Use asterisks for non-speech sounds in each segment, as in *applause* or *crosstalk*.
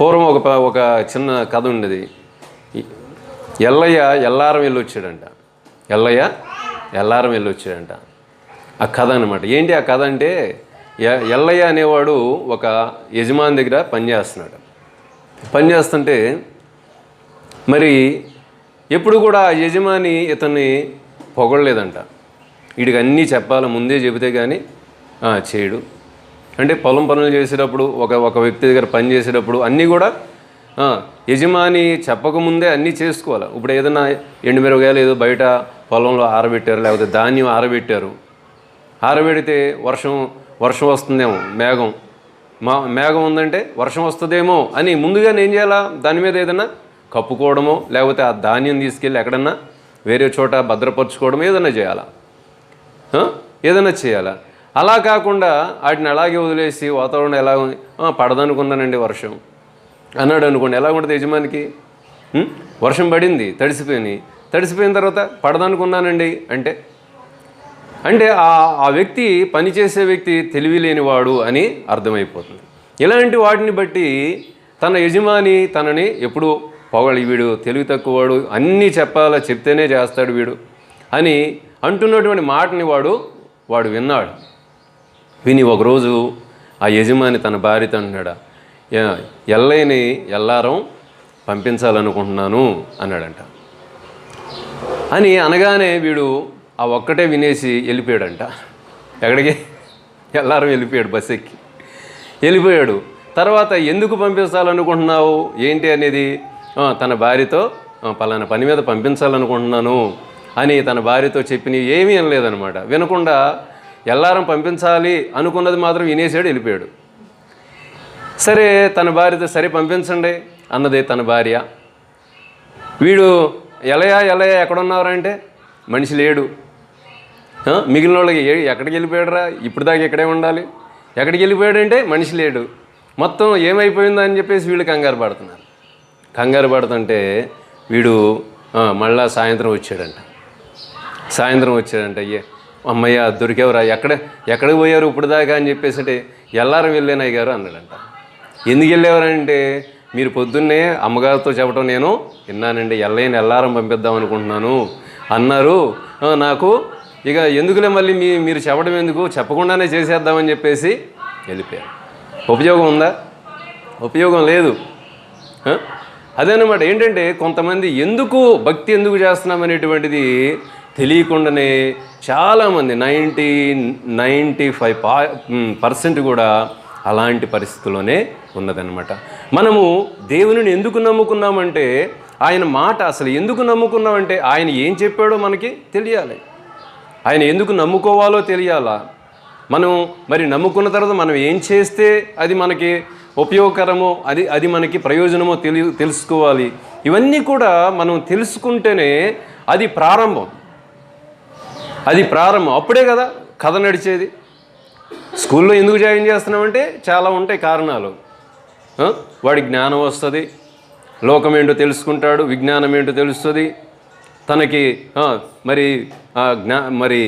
పూర్వం ఒక ఒక చిన్న కథ ఉండేది. ఎల్లయ్య ఎల్లారం వెళ్ళి వచ్చాడంట. ఎల్లయ్య ఎల్లారం వెళ్ళి వచ్చాడంట. ఆ కథ అనమాట ఏంటి ఆ కథ అంటే ఎ- ఎల్లయ్య అనేవాడు ఒక యజమాని దగ్గర పనిచేస్తున్నాడు పనిచేస్తుంటే మరి ఎప్పుడు కూడా ఆ యజమాని ఇతన్ని పొగడలేదంట. వీడికి అన్నీ చెప్పాలి ముందే చెబితే కానీ చేయడు. అంటే పొలం పనులు చేసేటప్పుడు ఒక ఒక వ్యక్తి దగ్గర పని చేసేటప్పుడు అన్నీ కూడా యజమాని చెప్పకముందే అన్నీ చేసుకోవాలి. ఇప్పుడు ఏదైనా ఎండుమిరగాయలు ఏదో బయట పొలంలో ఆరబెట్టారు లేకపోతే ధాన్యం ఆరబెట్టారు. ఆరబెడితే వర్షం వర్షం వస్తుందేమో మేఘం. మా మేఘం ఉందంటే వర్షం వస్తుందేమో అని ముందుగా ఏం చేయాలా? దాని మీద ఏదైనా కప్పుకోవడమో లేకపోతే ఆ ధాన్యం తీసుకెళ్ళి ఎక్కడన్నా వేరే చోట భద్రపరచుకోవడం ఏదైనా చేయాలా? ఏదైనా చేయాలా? అలా కాకుండా వాటిని అలాగే వదిలేసి వాతావరణం ఎలా ఉంది? "ఆ, పడదనుకున్నానండి వర్షం. అన్నాడు అనుకోండి ఎలా ఉంటుంది యజమానికి? వర్షం పడింది తడిసిపోయింది. తడిసిపోయిన తర్వాత పడదనుకున్నానండి అంటే? అంటే ఆ ఆ వ్యక్తి పనిచేసే వ్యక్తి తెలివి లేనివాడు అని అర్థమైపోతుంది. ఇలాంటి వాటిని బట్టి తన యజమాని తనని ఎప్పుడు పొగలి వీడు తెలివి తక్కువవాడు అన్నీ చెప్పాలా చెప్తేనే చేస్తాడు వీడు అని అంటున్నటువంటి మాటని వాడు వాడు విన్నాడు. విని ఒకరోజు ఆ యజమాని తన భార్యతో అన్నాడు ఎల్లయ్యని ఎల్లారం పంపించాలనుకుంటున్నాను అన్నాడంట. అని అనగానే వీడు ఆ ఒక్కటే వినేసి వెళ్ళిపోయాడంట. ఎక్కడికి? ఎల్లారం వెళ్ళిపోయాడు బస్ ఎక్కి. వెళ్ళిపోయాడు. తర్వాత ఎందుకు పంపించాలనుకుంటున్నావు? ఏంటి అనేది? తన భార్యతో పలానా పని మీద పంపించాలనుకుంటున్నాను అని తన భార్యతో చెప్పినవి ఏమీ అనలేదనమాట వినకుండా ఎల్లారం పంపించాలి అనుకున్నది మాత్రం వినేసాడు వెళ్ళిపోయాడు. సరే తన భార్యతో సరే పంపించండి అన్నది తన భార్య. వీడు ఎలయా ఎలయా ఎక్కడున్నారంటే మనిషి లేడు. మిగిలిన వాళ్ళకి ఎక్కడికి వెళ్ళిపోయాడురా? ఇప్పుడు దాకా ఇక్కడే ఉండాలి. ఎక్కడికి వెళ్ళిపోయాడంటే మనిషి లేడు. మొత్తం ఏమైపోయిందో అని చెప్పేసి వీళ్ళు కంగారు పడుతున్నారు. కంగారు పడుతుంటే వీడు మళ్ళా సాయంత్రం వచ్చాడంట. సాయంత్రం వచ్చాడంట అయ్యే. అమ్మయ్య దొరికేవరా? ఎక్కడ ఎక్కడికి పోయారు ఇప్పుడు దాకా అని చెప్పేసి అంటే ఎల్లారం వెళ్ళానయ్య గారు అన్నాడంట. ఎందుకు వెళ్ళేవారంటే మీరు పొద్దున్నే అమ్మగారితో చెప్పడం నేను విన్నానండి. ఎల్లయ్యని ఎల్లారం పంపిద్దాం అనుకుంటున్నాను అన్నారు. నాకు ఇక ఎందుకులే మళ్ళీ మీ మీరు చెప్పడం ఎందుకు? చెప్పకుండానే చేసేద్దామని చెప్పేసి వెళ్ళిపోయారు. ఉపయోగం ఉందా? ఉపయోగం లేదు. అదే అదేనమాట ఏంటంటే కొంతమంది ఎందుకు భక్తి ఎందుకు చేస్తున్నాం అనేటువంటిది తెలియకుండానే చాలామంది నైంటీ నైంటీ ఫైవ్ పా పర్సెంట్ కూడా అలాంటి పరిస్థితుల్లోనే ఉన్నదన్నమాట. మనము దేవుని ఎందుకు నమ్ముకున్నామంటే ఆయన మాట అసలు ఎందుకు నమ్ముకున్నామంటే ఆయన ఏం చెప్పాడో మనకి తెలియాలి. ఆయన ఎందుకు నమ్ముకోవాలో తెలియాలా? మనం మరి నమ్ముకున్న తర్వాత మనం ఏం చేస్తే అది మనకి ఉపయోగకరమో అది అది మనకి ప్రయోజనమో తెలి తెలుసుకోవాలి. ఇవన్నీ కూడా మనం తెలుసుకుంటేనే అది ప్రారంభం. అది ప్రారంభం. అప్పుడే కదా కథ నడిచేది. స్కూల్లో ఎందుకు జాయిన్ చేస్తున్నామంటే చాలా ఉంటాయి కారణాలు. వాడి జ్ఞానం వస్తుంది. లోకం ఏంటో తెలుసుకుంటాడు విజ్ఞానం ఏంటో తెలుస్తుంది. తనకి మరి ఆ జ్ఞా మరి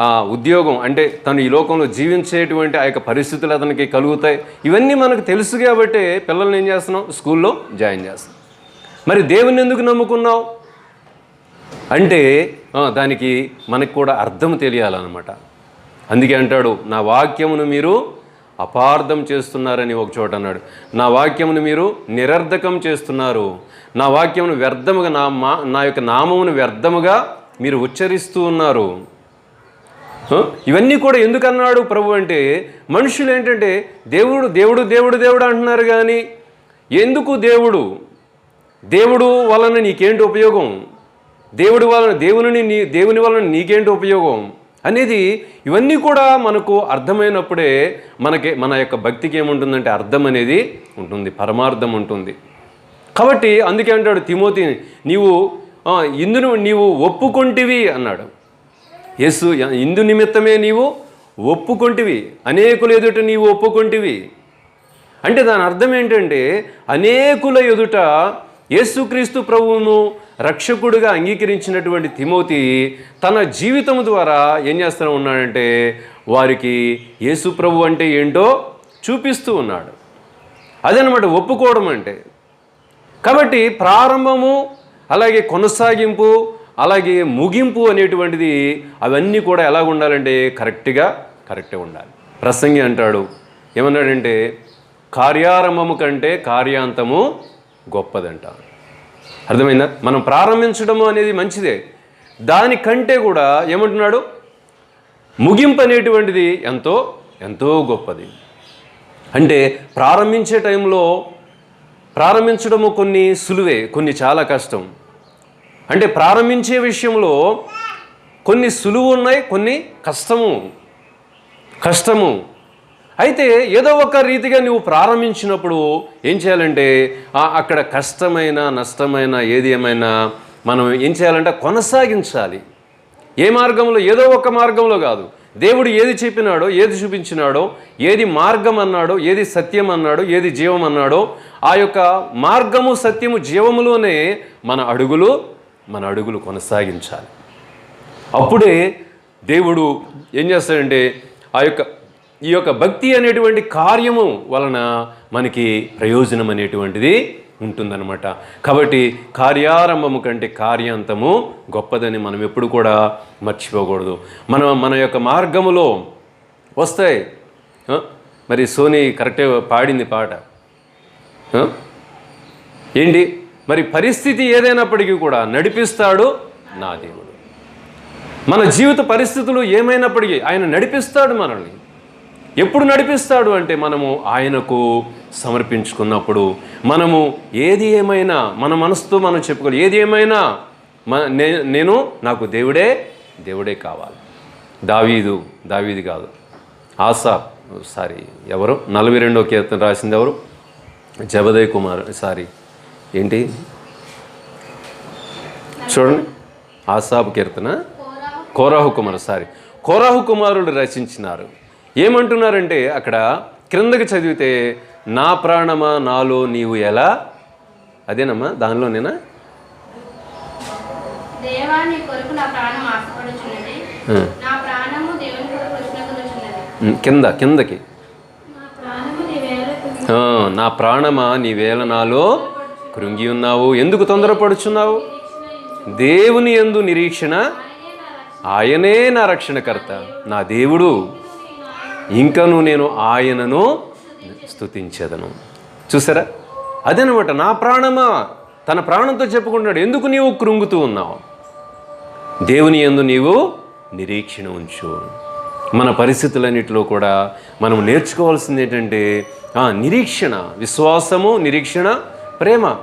ఆ ఉద్యోగం అంటే తను ఈ లోకంలో జీవించేటువంటి ఆ యొక్క పరిస్థితులు అతనికి కలుగుతాయి. ఇవన్నీ మనకు తెలుసు కాబట్టి పిల్లల్ని ఏం చేస్తున్నాం స్కూల్లో జాయిన్ చేస్తాం మరి దేవుని ఎందుకు నమ్ముకున్నావు? అంటే దానికి మనకు కూడా అర్థం తెలియాలన్నమాట. అందుకే అంటాడు నా వాక్యమును మీరు అపార్థం చేస్తున్నారని ఒక చోట అన్నాడు. నా వాక్యమును మీరు నిరర్ధకం చేస్తున్నారు. నా వాక్యమును వ్యర్థముగా నా మా నా యొక్క నామమును వ్యర్థముగా మీరు ఉచ్చరిస్తూ ఉన్నారు. ఇవన్నీ కూడా ఎందుకు అన్నాడు ప్రభు అంటే మనుషులు ఏంటంటే దేవుడు దేవుడు దేవుడు దేవుడు అంటున్నారు కానీ ఎందుకు దేవుడు? దేవుడు వలన నీకేంటి ఉపయోగం? దేవుడి వలన దేవుని నీ దేవుని వలన నీకేంటి ఉపయోగం? అనేది ఇవన్నీ కూడా మనకు అర్థమైనప్పుడే మనకి మన యొక్క భక్తికి ఏముంటుందంటే అర్థం అనేది ఉంటుంది పరమార్థం ఉంటుంది. కాబట్టి అందుకే అంటాడు తిమోతి నీవు ఇందును నీవు ఒప్పుకొంటివి అన్నాడు. యేసు ఇందు నిమిత్తమే నీవు ఒప్పుకొంటివి అనేకుల ఎదుట నీవు ఒప్పుకొంటివి. అంటే దాని అర్థం ఏంటంటే అనేకుల ఎదుట యేసుక్రీస్తు ప్రభువును రక్షకుడిగా అంగీకరించినటువంటి తిమోతి తన జీవితం ద్వారా ఏం చేస్తూ ఉన్నాడంటే వారికి యేసు ప్రభు అంటే ఏంటో చూపిస్తూ ఉన్నాడు. అదనమాట ఒప్పుకోవడం అంటే. కాబట్టి ప్రారంభము అలాగే కొనసాగింపు అలాగే ముగింపు అనేటువంటిది అవన్నీ కూడా ఎలా ఉండాలంటే కరెక్ట్గా కరెక్ట్గా ఉండాలి. ప్రసంగి అంటాడు ఏమన్నాడంటే కార్యారంభము కంటే కార్యాంతము గొప్పదంట. అర్థమైందా? మనం ప్రారంభించడము అనేది మంచిదే. దానికంటే కూడా ఏమంటున్నాడు? ముగింపు అనేటువంటిది ఎంతో ఎంతో గొప్పది. అంటే ప్రారంభించే టైంలో ప్రారంభించడము కొన్ని సులువే కొన్ని చాలా కష్టం. అంటే ప్రారంభించే విషయంలో కొన్ని సులువు ఉన్నాయి కొన్ని కష్టము. కష్టము. అయితే ఏదో ఒక రీతిగా నువ్వు ప్రారంభించినప్పుడు ఏం చేయాలంటే అక్కడ కష్టమైన నష్టమైన ఏది ఏమైనా మనం ఏం చేయాలంటే కొనసాగించాలి. ఏ మార్గంలో? ఏదో ఒక మార్గంలో కాదు. దేవుడు ఏది చెప్పినాడో ఏది చూపించినాడో ఏది మార్గం అన్నాడో ఏది సత్యం అన్నాడో ఏది జీవం అన్నాడో ఆ యొక్క మార్గము సత్యము జీవములోనే మన అడుగులు మన అడుగులు కొనసాగించాలి. అప్పుడే దేవుడు ఏం చేస్తాడంటే ఆ యొక్క ఈ యొక్క భక్తి అనేటువంటి కార్యము వలన మనకి ప్రయోజనం అనేటువంటిది ఉంటుందన్నమాట. కాబట్టి కార్యారంభము కంటే కార్యాంతము గొప్పదని మనం ఎప్పుడు కూడా మర్చిపోకూడదు. మనం మన యొక్క మార్గములో వస్తాయి. మరి సోనీ కరెక్టే పాడింది పాట. ఏంటి? మరి పరిస్థితి ఏదైనప్పటికీ కూడా నడిపిస్తాడు నా దేవుడు. మన జీవిత పరిస్థితులు ఏమైనప్పటికీ ఆయన నడిపిస్తాడు మనల్ని. ఎప్పుడు నడిపిస్తాడు అంటే మనము ఆయనకు సమర్పించుకున్నప్పుడు మనము ఏది ఏమైనా మన మనసుతో మనం చెప్పుకోవాలి. ఏది ఏమైనా మన నేను నాకు దేవుడే దేవుడే కావాలి. దావీదు దావీది కాదు. ఆసా సారీ ఎవరు? నలభై రెండో కీర్తన రాసింది ఎవరు? జబదయ్ కుమార్ సారీ. ఏంటి? చూడండి. ఆసాబ్ కీర్తన. కోరాహు కుమార్ సారీ. కోరాహు కుమారుడు రచించినారు. ఏమంటున్నారంటే అక్కడ క్రిందకి చదివితే నా ప్రాణమా నాలో నీవు ఎలా? అదేనమ్మా దానిలోనేనా? కింద కిందకి. నా ప్రాణము నీ వేళ ఆ, నా ప్రాణమా నీ వేళ నాలో కృంగి ఉన్నావు. ఎందుకు తొందరపడుచున్నావు? దేవుని ఎందు నిరీక్షణ. ఆయనే నా రక్షణకర్త. నా దేవుడు. ఇంకను నేను ఆయనను స్తుతించదను. చూసారా? అదనమాట నా ప్రాణమా? తన ప్రాణంతో చెప్పుకుంటున్నాడు. ఎందుకు నీవు కృంగుతూ ఉన్నావు? దేవుని యందు నీవు నిరీక్షణ ఉంచు. మన పరిస్థితులన్నిటిలో కూడా మనం నేర్చుకోవాల్సింది ఏంటంటే నిరీక్షణ విశ్వాసము నిరీక్షణ ప్రేమ.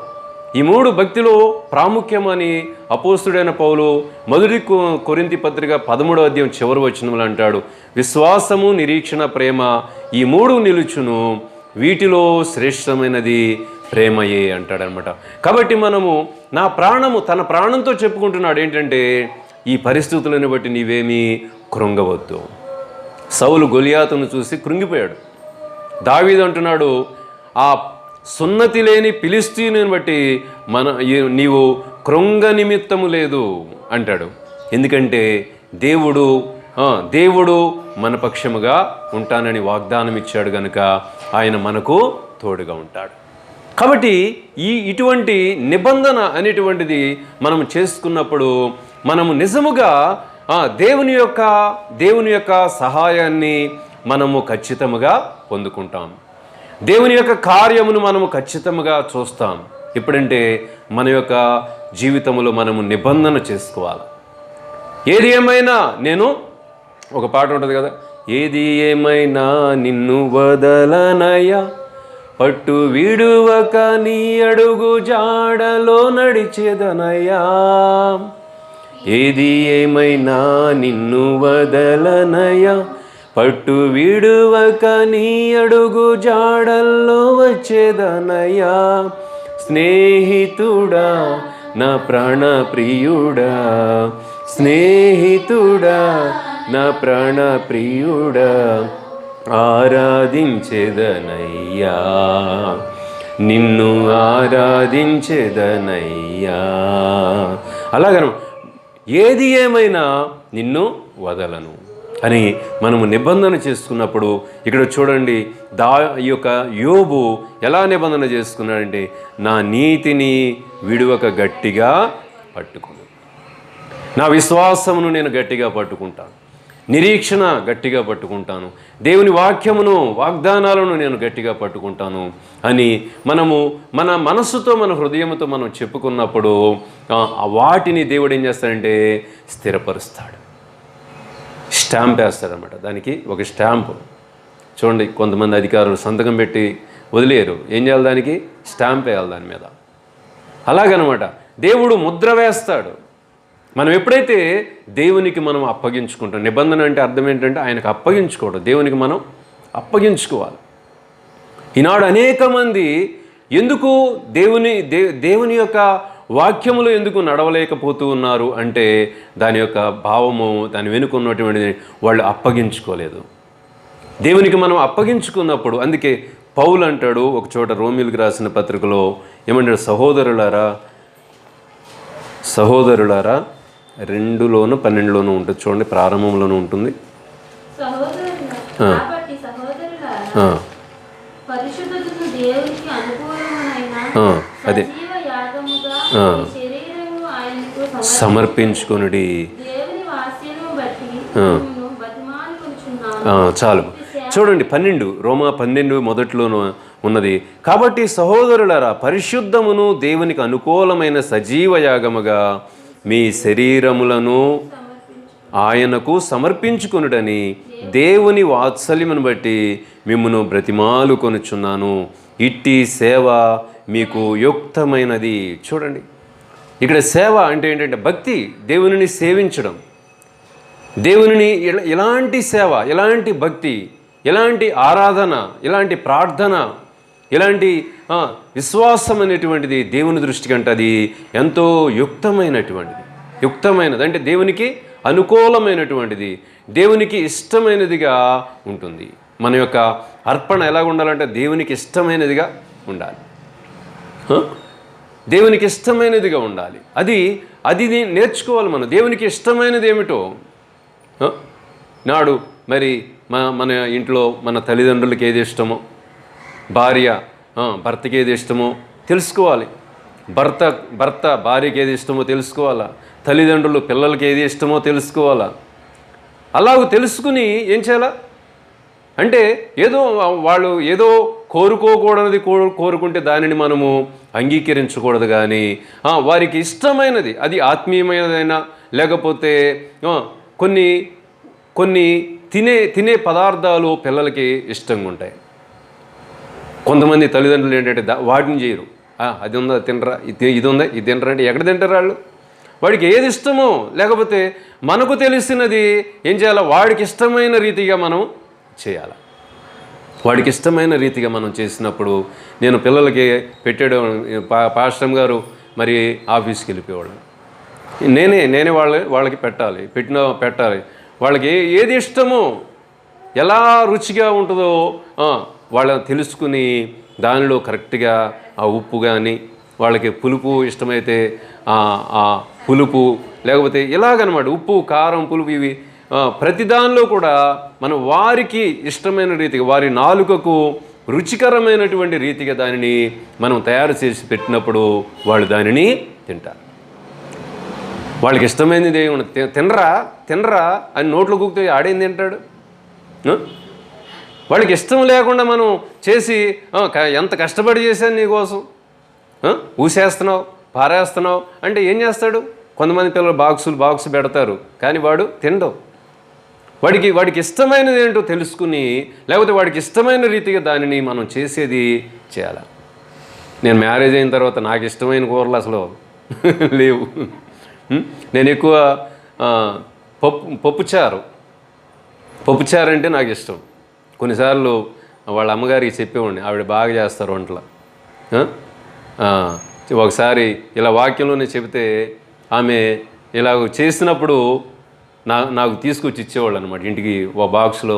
ఈ మూడు భక్తిలో ప్రాముఖ్యమని అపోస్తుడైన పౌలు మొదటి కొరింతి పత్రిక పదమూడవ అధ్యాయం చివరి వచనములు అంటాడు విశ్వాసము నిరీక్షణ ప్రేమ ఈ మూడు నిలుచును వీటిలో శ్రేష్టమైనది ప్రేమయే అంటాడనమాట. కాబట్టి మనము నా ప్రాణము తన ప్రాణంతో చెప్పుకుంటున్నాడు ఏంటంటే ఈ పరిస్థితులను బట్టి నీవేమీ కృంగవద్దు. సౌలు గొలియాతను చూసి కృంగిపోయాడు. దావీదు అంటున్నాడు ఆ సున్నతి లేని పిలిస్తీని బట్టి మన నీవు కృంగ నిమిత్తము లేదు అంటాడు. ఎందుకంటే దేవుడు దేవుడు మన పక్షముగా ఉంటానని వాగ్దానం ఇచ్చాడు గనుక ఆయన మనకు తోడుగా ఉంటాడు. కాబట్టి ఈ ఇటువంటి నిబంధన అనేటువంటిది మనం చేసుకున్నప్పుడు మనము నిజముగా దేవుని యొక్క దేవుని యొక్క సహాయాన్ని మనము ఖచ్చితముగా పొందుకుంటాం. దేవుని యొక్క కార్యమును మనము ఖచ్చితంగా చూస్తాం. ఎప్పుడంటే మన యొక్క జీవితంలో మనము నిబంధన చేసుకోవాలి. ఏది ఏమైనా నేను ఒక పాట ఉంటుంది కదా ఏది ఏమైనా నిన్ను వదలనయ్యా పట్టు విడువక నీ అడుగు జాడలో నడిచేదనయ్యా. ఏది ఏమైనా నిన్ను వదలనయ్యా పట్టు విడువక నీ అడుగు జాడల్లో వచ్చేదనయ్యా స్నేహితుడా నా ప్రాణప్రియుడా. స్నేహితుడా నా ప్రాణప్రియుడా. ఆరాధించెదనయ్యా నిన్ను ఆరాధించెదనయ్యా అలాగను ఏది ఏమైనా నిన్ను వదలను. అని మనము నిబంధన చేసుకున్నప్పుడు ఇక్కడ చూడండి దా ఈ యొక్క యోబు ఎలా నిబంధన చేసుకున్నాడంటే నా నీతిని విడువక గట్టిగా పట్టుకుని. నా విశ్వాసమును నేను గట్టిగా పట్టుకుంటాను. నిరీక్షణ గట్టిగా పట్టుకుంటాను. దేవుని వాక్యమును వాగ్దానాలను నేను గట్టిగా పట్టుకుంటాను అని మనము మన మనస్సుతో మన హృదయంతో మనం చెప్పుకున్నప్పుడు వాటిని దేవుడు ఏం చేస్తాడంటే స్థిరపరుస్తాడు. స్టాంప్ వేస్తాడనమాట దానికి ఒక స్టాంపు. చూడండి కొంతమంది అధికారులు సంతకం పెట్టి వదిలేరు. ఏం చేయాలి దానికి? స్టాంప్ వేయాలి దాని మీద. అలాగనమాట. దేవుడు ముద్ర వేస్తాడు. మనం ఎప్పుడైతే దేవునికి మనం అప్పగించుకుంటాం నిబంధన అంటే అర్థం ఏంటంటే ఆయనకు అప్పగించుకోవడం. దేవునికి మనం అప్పగించుకోవాలి. ఈనాడు అనేక మంది ఎందుకు దేవుని దే దేవుని యొక్క వాక్యములు ఎందుకు నడవలేకపోతూ ఉన్నారు అంటే దాని యొక్క భావము దాని వెనుక ఉన్నటువంటిది వాళ్ళు అప్పగించుకోలేదు. దేవునికి మనం అప్పగించుకున్నప్పుడు అందుకే పౌలు అంటాడు ఒక చోట రోమిల్కి రాసిన పత్రికలో ఏమంటాడు సహోదరులారా సహోదరులారా రెండులోను పన్నెండులోనూ ఉంటుంది చూడండి ప్రారంభంలోనూ ఉంటుంది. సహోదరులారా, సమర్పించుకొనుడి. ఆ, చాలు. చూడండి పన్నెండు. రోమా పన్నెండు మొదట్లోనూ ఉన్నది. కాబట్టి సహోదరులారా పరిశుద్ధమును దేవునికి అనుకూలమైన సజీవ యాగముగా మీ శరీరములను ఆయనకు సమర్పించుకొనుడని దేవుని వాత్సల్యమును బట్టి మిమ్మను బ్రతిమాలు కొనుచున్నాను ఇట్టి సేవ మీకు యుక్తమైనది. చూడండి. ఇక్కడ సేవ అంటే ఏంటంటే భక్తి దేవునిని సేవించడం. దేవునిని ఇలా- సేవ ఎలాంటి భక్తి ఎలాంటి ఆరాధన ఇలాంటి ప్రార్థన ఇలాంటి విశ్వాసం అనేటువంటిది దేవుని దృష్టికి అంటే అది ఎంతో యుక్తమైనటువంటిది. యుక్తమైనది అంటే దేవునికి అనుకూలమైనటువంటిది. దేవునికి ఇష్టమైనదిగా ఉంటుంది. మన యొక్క అర్పణ ఎలా ఉండాలంటే దేవునికి ఇష్టమైనదిగా ఉండాలి. దేవునికి ఇష్టమైనదిగా ఉండాలి. అది అది నేర్చుకోవాలి మనం. దేవునికి ఇష్టమైనది ఏమిటో? నాడు మరి మన మన ఇంట్లో మన తల్లిదండ్రులకి ఏది ఇష్టమో? భార్య భర్తకి ఏది ఇష్టమో తెలుసుకోవాలి. భర్త భర్త భార్యకి ఏది ఇష్టమో తెలుసుకోవాలా? తల్లిదండ్రులు పిల్లలకి ఏది ఇష్టమో తెలుసుకోవాలా? అలాగ తెలుసుకుని ఏం చేయాలా? అంటే ఏదో వాళ్ళు ఏదో కోరుకోకూడనిది కో- కోరుకుంటే దానిని మనము అంగీకరించకూడదు కానీ వారికి ఇష్టమైనది అది ఆత్మీయమైనదైనా లేకపోతే కొన్ని కొన్ని తినే తినే పదార్థాలు పిల్లలకి ఇష్టంగా ఉంటాయి. కొంతమంది తల్లిదండ్రులు ఏంటంటే దా- వాటిని చేయరు. అది ఉందా తినరా ఇది ఇది ఉందా ఇది తినరా అంటే ఎక్కడ తింటారు వాళ్ళు? వాడికి ఏది ఇష్టమో లేకపోతే మనకు తెలిసినది ఏం చేయాలో? వాడికి ఇష్టమైన రీతిగా మనం చేయాలి. వాడికి ఇష్టమైన రీతిగా మనం చేసినప్పుడు నేను పిల్లలకి పెట్టాడు పా పాశ్రం గారు మరి ఆఫీస్కి వెళ్ళిపోయేవాడు నేనే నేనే వాళ్ళ వాళ్ళకి పెట్టాలి పెట్టిన పెట్టాలి. వాళ్ళకి ఏది ఇష్టమో ఎలా రుచిగా ఉంటుందో వాళ్ళని తెలుసుకుని దానిలో కరెక్ట్గా ఆ ఉప్పు కానీ వాళ్ళకి పులుపు ఇష్టమైతే ఆ పులుపు లేకపోతే ఇలాగనమాట ఉప్పు కారం పులుపు ఇవి ప్రతి దానిలో కూడా మనం వారికి ఇష్టమైన రీతిగా వారి నాలుకకు రుచికరమైనటువంటి రీతిగా దానిని మనం తయారు చేసి పెట్టినప్పుడు వాళ్ళు దానిని తింటారు. వాళ్ళకి ఇష్టమైనది ఏమి తినరా తినరా అని నోట్లో కూకుతే ఆడేం తింటాడు? వాళ్ళకి ఇష్టం లేకుండా మనం చేసి ఎంత కష్టపడి చేశాను నీకోసం? ఊసేస్తున్నావు పారేస్తున్నావు అంటే ఏం చేస్తాడు? కొంతమంది పిల్లలు బాక్సులు బాక్స్ పెడతారు కానీ వాడు తినడు. వాడికి వాడికి ఇష్టమైనది ఏంటో తెలుసుకుని లేకపోతే వాడికి ఇష్టమైన రీతిగా దానిని మనం చేసేది చేయాలి? నేను మ్యారేజ్ అయిన తర్వాత నాకు ఇష్టమైన కూరలు అసలు *laughs* లేవు. నేను ఎక్కువ పప్పు పప్పుచారు పప్పుచారు అంటే నాకు ఇష్టం. కొన్నిసార్లు వాళ్ళ అమ్మగారికి చెప్పేవాడిని ఆవిడ బాగా చేస్తారు వంటలు. ఒకసారి ఇలా వాక్యంలోనే చెబితే ఆమె ఇలా చేసినప్పుడు నా నాకు తీసుకొచ్చి ఇచ్చేవాళ్ళు అనమాట ఇంటికి ఒక బాక్స్లో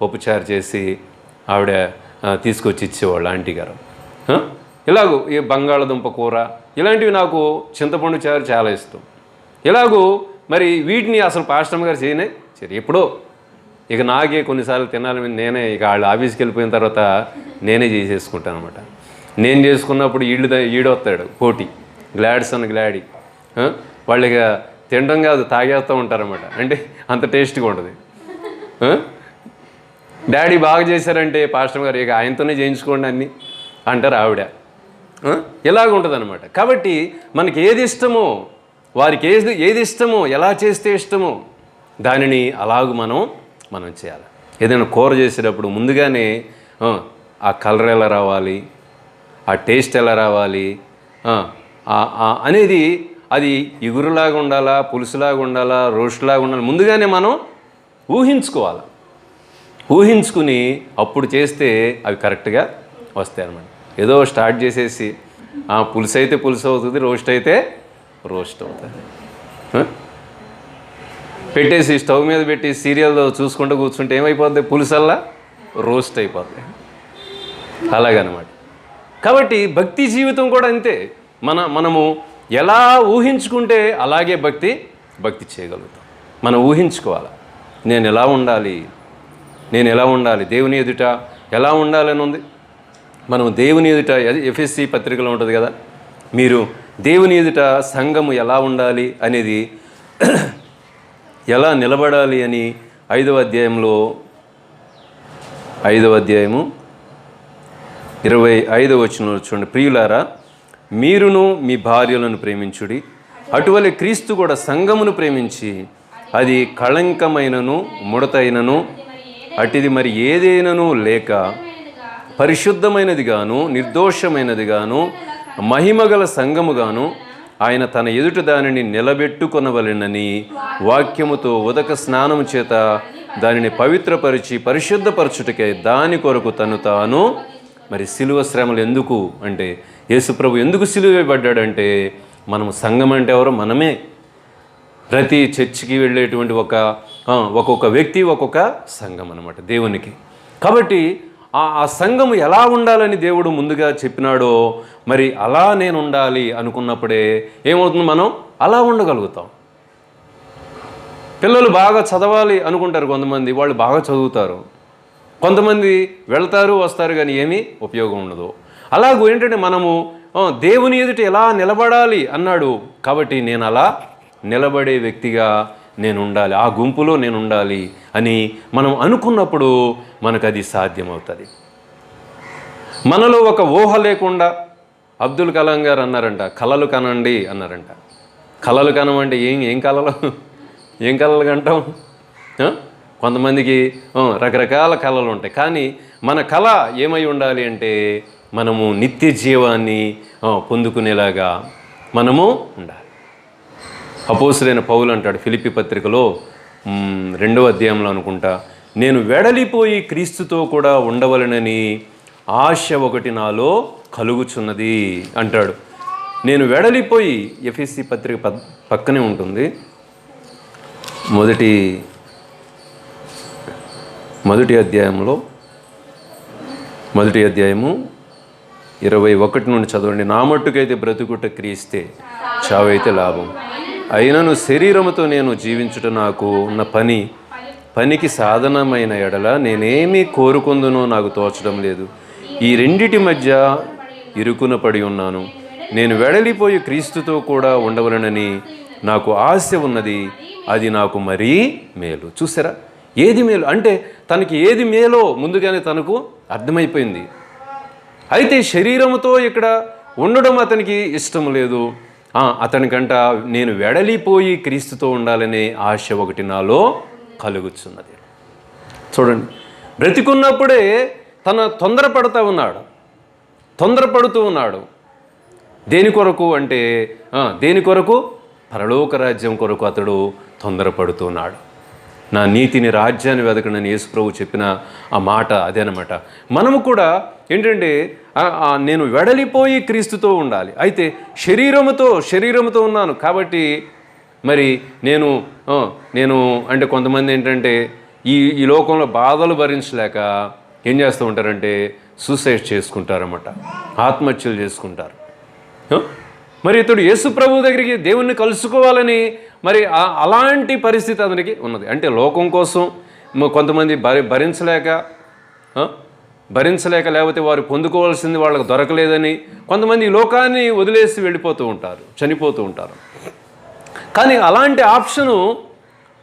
పప్పుచారు చేసి ఆవిడ తీసుకొచ్చి ఇచ్చేవాళ్ళు ఆంటీ గారు. ఇలాగూ ఈ బంగాళదుంప కూర ఇలాంటివి నాకు చింతపండు చారు చాలా ఇష్టం. ఇలాగూ మరి వీటిని అసలు పాశ్రమ గారు చేయనే సరే ఎప్పుడో ఇక నాకే కొన్నిసార్లు తినాలని నేనే ఇక వాళ్ళు ఆఫీస్కి వెళ్ళిపోయిన తర్వాత నేనే చేసేసుకుంటాను అనమాట నేను చేసుకున్నప్పుడు ఈడు ఈడొస్తాడు పోటీ గ్లాడ్స్ అని గ్లాడీ. ఇక తినడం కాదు తాగేస్తూ ఉంటారన్నమాట. అంటే అంత టేస్ట్గా ఉంటుంది. డాడీ బాగా చేశారంటే పాస్టర్ గారు ఇక ఆయనతోనే చేయించుకోండి అన్నీ అంటారు ఆవిడ. ఇలాగ ఉంటుంది అనమాట కాబట్టి మనకి ఏది ఇష్టమో వారికి ఏది ఏది ఇష్టమో ఎలా చేస్తే ఇష్టమో దానిని అలాగ మనం మనం చేయాలి. ఏదైనా కూర చేసేటప్పుడు ముందుగానే ఆ, కలర్ ఎలా రావాలి ఆ టేస్ట్ ఎలా రావాలి అనేది అది ఇగురులాగా ఉండాలా పులుసులాగా ఉండాలా రోస్ట్లాగా ఉండాలి ముందుగానే మనం ఊహించుకోవాలి. ఊహించుకుని అప్పుడు చేస్తే అవి కరెక్ట్గా వస్తాయి అనమాట ఏదో స్టార్ట్ చేసేసి ఆ, పులుసు అయితే పులుసు అవుతుంది రోస్ట్ అయితే రోస్ట్ అవుతుంది. పెట్టేసి స్టవ్ మీద పెట్టి సీరియల్ చూసుకుంటూ కూర్చుంటే ఏమైపోద్ది? పులుసల్లా రోస్ట్ అయిపోద్ది. అలాగనమాట. కాబట్టి భక్తి జీవితం కూడా అంతే. మన మనము ఎలా ఊహించుకుంటే అలాగే భక్తి భక్తి చేయగలుగుతాం. మనం ఊహించుకోవాలి? నేను ఎలా ఉండాలి? నేను ఎలా ఉండాలి? దేవుని ఎదుట ఎలా ఉండాలని ఉంది? మనం దేవుని ఎదుట ఎఫ్ఎస్సి పత్రికలో ఉంటుంది కదా? మీరు దేవుని ఎదుట సంఘము ఎలా ఉండాలి అనేది *clears throat* ఎలా నిలబడాలి అని ఐదవ అధ్యాయంలో ఐదవ అధ్యాయము ఇరవై ఐదవ వచ్చిన చూడండి. ప్రియులారా మీరును మీ భార్యలను ప్రేమించుడి. అటువలే క్రీస్తు కూడా సంఘమును ప్రేమించి అది కళంకమైనను ముడతైనను అటిది మరి ఏదైనను లేక పరిశుద్ధమైనది గాను నిర్దోషమైనది గాను మహిమగల సంఘముగాను ఆయన తన ఎదుట దానిని నిలబెట్టుకొనవలెనని వాక్యముతో ఉదక స్నానము చేత దానిని పవిత్రపరిచి పరిశుద్ధపరచుటకే దాని కొరకు తను తాను మరి సిలువ శ్రమలు ఎందుకు అంటే యేసుప్రభు ఎందుకు సిలువేయబడ్డాడంటే మనం మనము సంఘం అంటే ఎవరో మనమే. ప్రతి చర్చికి వెళ్ళేటువంటి ఒక ఒక్కొక్క వ్యక్తి ఒక్కొక్క సంఘం అనమాట దేవునికి. కాబట్టి ఆ ఆ సంఘం ఎలా ఉండాలని దేవుడు ముందుగా చెప్పినాడో మరి అలా నేను ఉండాలి అనుకున్నప్పుడే ఏమవుతుంది మనం? అలా ఉండగలుగుతాం. పిల్లలు బాగా చదవాలి అనుకుంటారు కొంతమంది వాళ్ళు బాగా చదువుతారు. కొంతమంది వెళ్తారు వస్తారు కానీ ఏమీ ఉపయోగం ఉండదు. అలాగూ ఏంటంటే మనము దేవుని ఎదుట ఎలా నిలబడాలి? అన్నాడు. కాబట్టి నేను అలా నిలబడే వ్యక్తిగా నేను ఉండాలి ఆ గుంపులో నేను ఉండాలి అని మనం అనుకున్నప్పుడు మనకు అది సాధ్యమవుతుంది. మనలో ఒక ఊహ లేకుండా అబ్దుల్ కలాం గారు అన్నారంట కలలు కనండి అన్నారంట. కలలు కనమంటే ఏం ఏం కలలు? ఏం కలలు కంటాం? కొంతమందికి రకరకాల కళలు ఉంటాయి. కానీ మన కళ ఏమై ఉండాలి అంటే మనము నిత్య జీవాన్ని పొందుకునేలాగా మనము ఉండాలి. అపోసులైన పౌలు అంటాడు ఫిలిపి పత్రికలో రెండవ అధ్యాయంలో అనుకుంటా నేను వెడలిపోయి క్రీస్తుతో కూడా ఉండవలనని ఆశ ఒకటి నాలో కలుగుచున్నది అంటాడు. నేను వెడలిపోయి ఎఫ్ఎస్సి పత్రిక పక్కనే ఉంటుంది. మొదటి మొదటి అధ్యాయంలో మొదటి అధ్యాయము ఇరవై ఒకటి నుండి చదవండి. నా మట్టుకైతే బ్రతుకుట క్రీస్తే చావైతే లాభం. అయినను శరీరముతో నేను జీవించుట నాకు ఉన్న పని పనికి సాధనమైన ఎడల నేనేమి కోరుకుందునో నాకు తోచడం లేదు. ఈ రెండిటి మధ్య ఇరుకున పడి ఉన్నాను. నేను వెడలిపోయి క్రీస్తుతో కూడా ఉండవలనని నాకు ఆశ ఉన్నది. అది నాకు మరీ మేలు. చూసారా? ఏది మేలు? అంటే తనకి ఏది మేలో ముందుగానే తనకు అర్థమైపోయింది. అయితే శరీరముతో ఇక్కడ ఉండడం అతనికి ఇష్టం లేదు. అతనికంట నేను వెడలిపోయి క్రీస్తుతో ఉండాలనే ఆశ ఒకటి నాలో కలుగుచున్నది. చూడండి బ్రతికున్నప్పుడే తన తొందరపడుతూ ఉన్నాడు. తొందరపడుతూ ఉన్నాడు. దేని కొరకు అంటే దేని కొరకు? పరలోక రాజ్యం కొరకు అతడు తొందరపడుతున్నాడు నా నీతిని రాజ్యాన్ని వెదకనని యేసుప్రభు చెప్పిన ఆ మాట అదేనమాట మనము కూడా ఏంటంటే నేను వెడలిపోయి క్రీస్తుతో ఉండాలి. అయితే శరీరముతో శరీరముతో ఉన్నాను. కాబట్టి మరి నేను నేను అంటే కొంతమంది ఏంటంటే ఈ ఈ లోకంలో బాధలు భరించలేక ఏం చేస్తూ ఉంటారంటే సూసైడ్ చేసుకుంటారన్నమాట. ఆత్మహత్యలు చేసుకుంటారు. మరి ఇతడు యేసు ప్రభు దగ్గరికి దేవుణ్ణి కలుసుకోవాలని మరి అలాంటి పరిస్థితి అతనికి ఉన్నది. అంటే లోకం కోసం కొంతమంది భరి భరించలేక భరించలేక లేకపోతే వారు పొందుకోవాల్సింది వాళ్ళకి దొరకలేదని కొంతమంది లోకాన్ని వదిలేసి వెళ్ళిపోతూ ఉంటారు చనిపోతూ ఉంటారు. కానీ అలాంటి ఆప్షను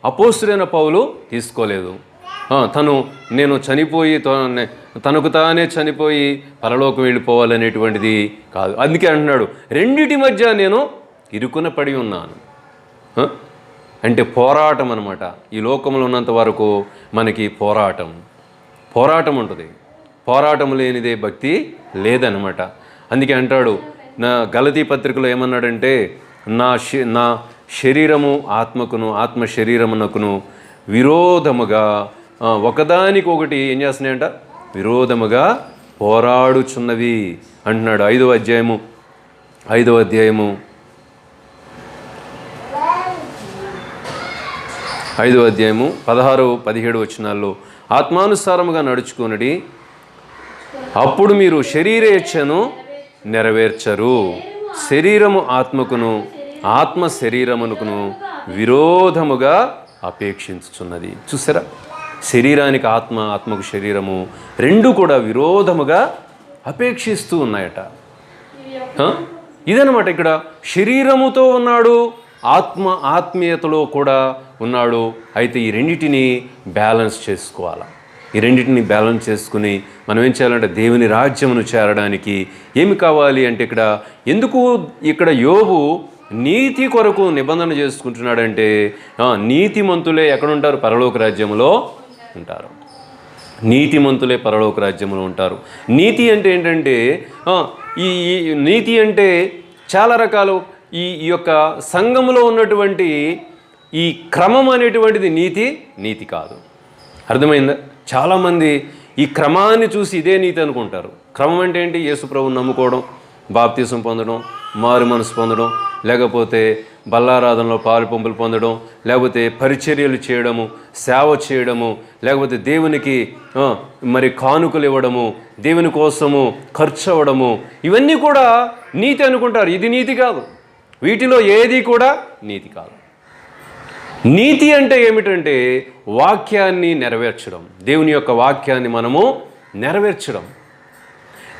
అపోస్తుడైన పౌలు తీసుకోలేదు. తను నేను చనిపోయి తనకు తానే చనిపోయి పరలోకం వెళ్ళిపోవాలనేటువంటిది కాదు. అందుకే అంటున్నాడు రెండిటి మధ్య నేను ఇరుకున పడి ఉన్నాను. అంటే పోరాటం అనమాట ఈ లోకంలో ఉన్నంత వరకు మనకి పోరాటం పోరాటం ఉంటుంది. పోరాటం లేనిదే భక్తి లేదనమాట అందుకే అంటాడు నా గలతీ పత్రికలో ఏమన్నాడంటే నా నా శరీరము ఆత్మకును ఆత్మ శరీరమునకును విరోధముగా ఒకదానికొకటి ఏం చేస్తున్నాయంట? విరోధముగా పోరాడుచున్నవి అంటున్నాడు. ఐదవ అధ్యాయము. ఐదవ అధ్యాయము. ఐదవ అధ్యాయము పదహారు పదిహేడు వచనాల్లో ఆత్మానుసారముగా నడుచుకునడి. అప్పుడు మీరు శరీరేచ్ఛను నెరవేర్చరు. శరీరము ఆత్మకును ఆత్మ శరీరమునకును విరోధముగా అపేక్షించుచున్నది. చూసారా? శరీరానికి ఆత్మ ఆత్మకు శరీరము రెండు కూడా విరోధముగా అపేక్షిస్తూ ఉన్నాయట. ఇదనమాట ఇక్కడ. శరీరముతో ఉన్నాడు ఆత్మ ఆత్మీయతలో కూడా ఉన్నాడు. అయితే ఈ రెండింటిని బ్యాలెన్స్ చేసుకోవాలి? ఈ రెండింటిని బ్యాలెన్స్ చేసుకుని మనం ఏం చేయాలంటే దేవుని రాజ్యమును చేరడానికి ఏమి కావాలి అంటే ఇక్కడ ఎందుకు ఇక్కడ యోబు నీతి కొరకు నిబంధన చేసుకుంటున్నాడంటే నీతి నీతిమంతులే ఎక్కడుంటారు? పరలోక రాజ్యములో ఉంటారు. నీతిమంతులే పరలోక రాజ్యంలో ఉంటారు. నీతి అంటే ఏంటంటే ఈ ఈ నీతి అంటే చాలా రకాలు. ఈ ఈ యొక్క సంఘములో ఉన్నటువంటి ఈ క్రమం అనేటువంటిది నీతి నీతి కాదు. అర్థమైందా? చాలామంది ఈ క్రమాన్ని చూసి ఇదే నీతి అనుకుంటారు. క్రమం అంటే ఏంటి? యేసుప్రభుని నమ్ముకోవడం బాప్తీసం పొందడం మారు మనసు పొందడం లేకపోతే బల్లారాధనలో పాలు పంపులు పొందడం లేకపోతే పరిచర్యలు చేయడము సేవ చేయడము లేకపోతే దేవునికి మరి కానుకలు ఇవ్వడము దేవుని కోసము ఖర్చు అవ్వడము ఇవన్నీ కూడా నీతి అనుకుంటారు. ఇది నీతి కాదు. వీటిలో ఏది కూడా నీతి కాదు. నీతి అంటే ఏమిటంటే వాక్యాన్ని నెరవేర్చడం. దేవుని యొక్క వాక్యాన్ని మనము నెరవేర్చడం.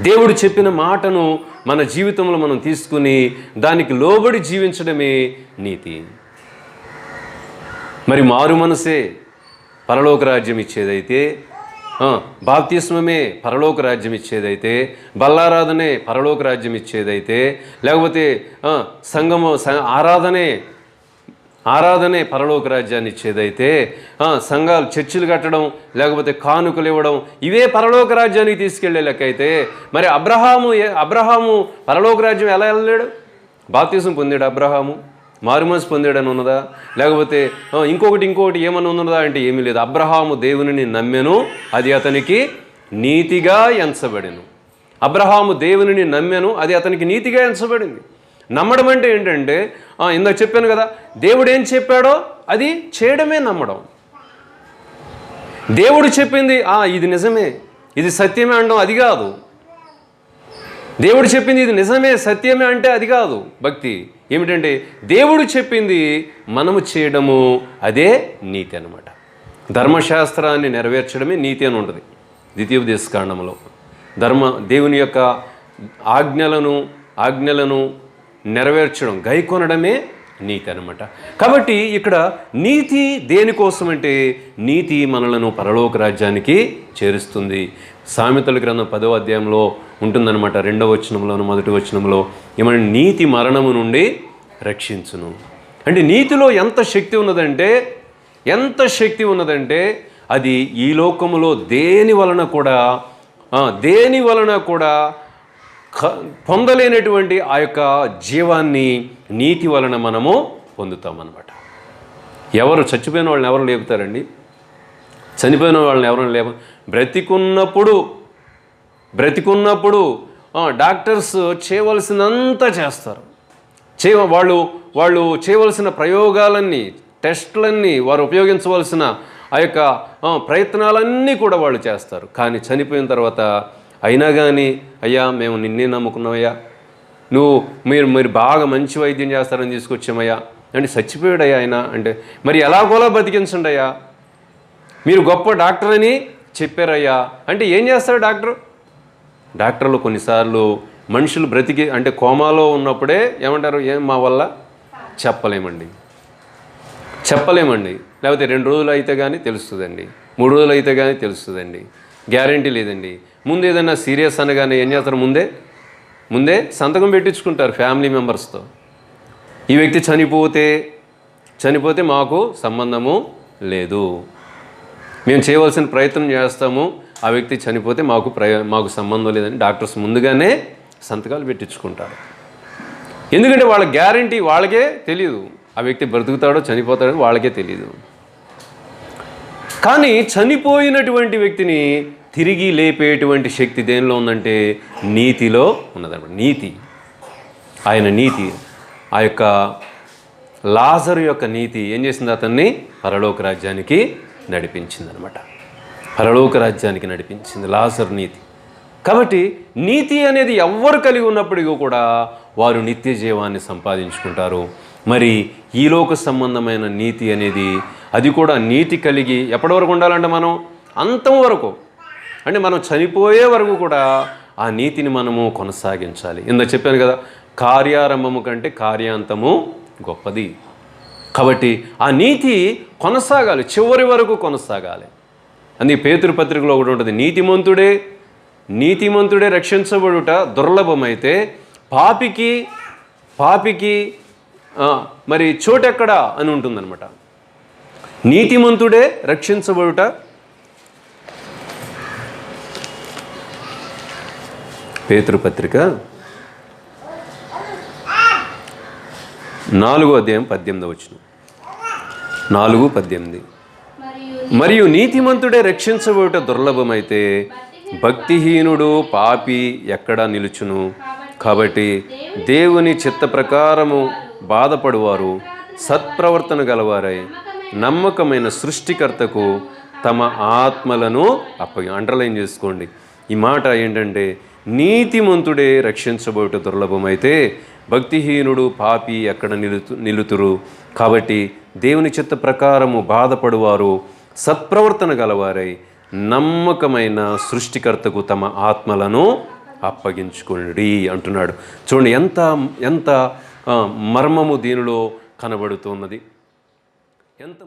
దేవుడు చెప్పిన మాటను మన జీవితంలో మనం తీసుకుని దానికి లోబడి జీవించడమే నీతి. మరి మారు మనసే పరలోక రాజ్యం ఇచ్చేదైతే బాప్తిస్మమే పరలోక రాజ్యం ఇచ్చేదైతే బల్లారాధనే పరలోక రాజ్యం ఇచ్చేదైతే లేకపోతే సంగమ సంగము ఆరాధనే ఆరాధనే పరలోక రాజ్యాన్ని ఇచ్చేదైతే సంఘాలు చర్చిలు కట్టడం లేకపోతే కానుకలు ఇవ్వడం ఇవే పరలోక రాజ్యానికి తీసుకెళ్ళే లెక్క అయితే మరి అబ్రహాము అబ్రహాము పరలోక రాజ్యం ఎలా వెళ్ళలేడు? బాప్తీసం పొందాడు అబ్రహాము. మారుమనసు పొందాడని ఉన్నదా? లేకపోతే ఇంకొకటి ఇంకొకటి ఏమన్నా ఉన్నదా అంటే ఏమీ లేదు. అబ్రహాము దేవునిని నమ్మెను అది అతనికి నీతిగా ఎంచబడెను. అబ్రహాము దేవునిని నమ్మెను అది అతనికి నీతిగా ఎంచబడింది. నమ్మడం అంటే ఏంటంటే ఆ, ఇందాక చెప్పాను కదా దేవుడు ఏం చెప్పాడో అది చేయడమే నమ్మడం. దేవుడు చెప్పింది "ఆ, ఇది నిజమే ఇది సత్యమే అనడం అది కాదు. దేవుడు చెప్పింది ఇది నిజమే సత్యమే అంటే అది కాదు. భక్తి ఏమిటంటే దేవుడు చెప్పింది మనము చేయడము అదే నీతి అన్నమాట. ధర్మశాస్త్రాన్ని నెరవేర్చడమే నీతి అని ఉంటుంది ద్వితీయోపదేశకాండంలో ధర్మ దేవుని యొక్క ఆజ్ఞలను ఆజ్ఞలను నెరవేర్చడం గైకొనడమే నీతి అనమాట కాబట్టి ఇక్కడ నీతి దేనికోసం అంటే నీతి మనలను పరలోక రాజ్యానికి చేరుస్తుంది. సామెతల గ్రంథం పదవ అధ్యాయంలో ఉంటుందన్నమాట. రెండవ వచనంలోను మొదటి వచనంలో ఏమైనా నీతి మరణము నుండి రక్షించును. అంటే నీతిలో ఎంత శక్తి ఉన్నదంటే ఎంత శక్తి ఉన్నదంటే అది ఈ లోకములో దేని వలన కూడా దేని వలన కూడా పొందలేనటువంటి ఆ యొక్క జీవాన్ని నీతి వలన మనము పొందుతామన్నమాట. ఎవరు చచ్చిపోయిన వాళ్ళని ఎవరు లేపుతారండి? చనిపోయిన వాళ్ళని ఎవరు లేప బ్రతికున్నప్పుడు బ్రతికున్నప్పుడు డాక్టర్స్ చేయవలసినంత చేస్తారు. చేయ వాళ్ళు వాళ్ళు చేయవలసిన ప్రయోగాలన్నీ టెస్టులన్నీ వారు ఉపయోగించవలసిన ఆ యొక్క ప్రయత్నాలన్నీ కూడా వాళ్ళు చేస్తారు. కానీ చనిపోయిన తర్వాత అయినా కానీ అయ్యా మేము నిన్నే నమ్ముకున్నామయ్యా. నువ్వు మీరు మీరు బాగా మంచి వైద్యం చేస్తారని తీసుకొచ్చామయ్యా. అంటే చచ్చిపోయాడయ్యా ఆయన. అంటే మరి ఎలాగోలా బతికించండి అయ్యా మీరు గొప్ప డాక్టర్ అని చెప్పారయ్యా. అంటే ఏం చేస్తారు డాక్టర్? డాక్టర్లు కొన్నిసార్లు మనుషులు బ్రతికి అంటే కోమాలో ఉన్నప్పుడే ఏమంటారు? ఏం మా వల్ల? చెప్పలేమండి. చెప్పలేమండి. లేకపోతే రెండు రోజులు అయితే కానీ తెలుస్తుందండి. మూడు రోజులు అయితే కానీ తెలుస్తుందండి. గ్యారంటీ లేదండి. ముందు ఏదైనా సీరియస్ అనగానే ఏం చేస్తారు? ముందే ముందే సంతకం పెట్టించుకుంటారు ఫ్యామిలీ మెంబర్స్తో. ఈ వ్యక్తి చనిపోతే చనిపోతే మాకు సంబంధము లేదు. మేము చేయవలసిన ప్రయత్నం చేస్తాము. ఆ వ్యక్తి చనిపోతే మాకు ప్రయ మాకు సంబంధం లేదని డాక్టర్స్ ముందుగానే సంతకాలు పెట్టించుకుంటారు. ఎందుకంటే వాళ్ళ గ్యారంటీ వాళ్ళకే తెలియదు ఆ వ్యక్తి బ్రతుకుతాడో చనిపోతాడో వాళ్ళకే తెలియదు కానీ చనిపోయినటువంటి వ్యక్తిని తిరిగి లేపేటువంటి శక్తి దేనిలో ఉందంటే నీతిలో ఉన్నదన్నమాట. నీతి. ఆయన నీతి. ఆ యొక్క లాజరు యొక్క నీతి ఏం చేసింది అతన్ని? పరలోక రాజ్యానికి నడిపించింది అనమాట పరలోక రాజ్యానికి నడిపించింది లాజర్ నీతి. కాబట్టి నీతి అనేది ఎవ్వరు కలిగి ఉన్నప్పటికీ కూడా వారు నిత్య జీవాన్ని సంపాదించుకుంటారు. మరి ఈ లోక సంబంధమైన నీతి అనేది అది కూడా నీతి కలిగి ఎప్పటి వరకు ఉండాలంటే మనం? అంతం వరకు. అంటే మనం చనిపోయే వరకు కూడా ఆ నీతిని మనము కొనసాగించాలి. ఇందా చెప్పాను కదా కార్యారంభము కంటే కార్యాంతము గొప్పది. కాబట్టి ఆ నీతి కొనసాగాలి చివరి వరకు కొనసాగాలి. అందుకే పేతృపత్రికలో ఒకటి ఉంటుంది నీతిమంతుడే నీతిమంతుడే రక్షించబడుట దుర్లభమైతే పాపికి పాపికి మరి చోటెక్కడా? అని ఉంటుందన్నమాట. నీతిమంతుడే రక్షించబడుట పేతృపత్రిక నాలుగో అధ్యాయం పద్దెనిమిది వచ్చిన నాలుగు పద్దెనిమిది. మరియు నీతిమంతుడే రక్షించబోట దుర్లభమైతే భక్తిహీనుడు పాపి ఎక్కడ నిలుచును? కాబట్టి దేవుని చిత్త ప్రకారము బాధపడువారు సత్ప్రవర్తన గలవారై నమ్మకమైన సృష్టికర్తకు తమ ఆత్మలను అప్ప అండర్లైన్ చేసుకోండి. ఈ మాట ఏంటంటే నీతిమంతుడే రక్షించబోట దుర్లభమైతే భక్తిహీనుడు పాపి ఎక్కడ నిలుతు నిలుతురు? కాబట్టి దేవుని చిత్త ప్రకారము బాధపడువారు సత్ప్రవర్తన గలవారై నమ్మకమైన సృష్టికర్తకు తమ ఆత్మలను అప్పగించుకోండి అంటున్నాడు. చూడండి ఎంత ఎంత మర్మము దీనిలో కనబడుతున్నది. ఎంత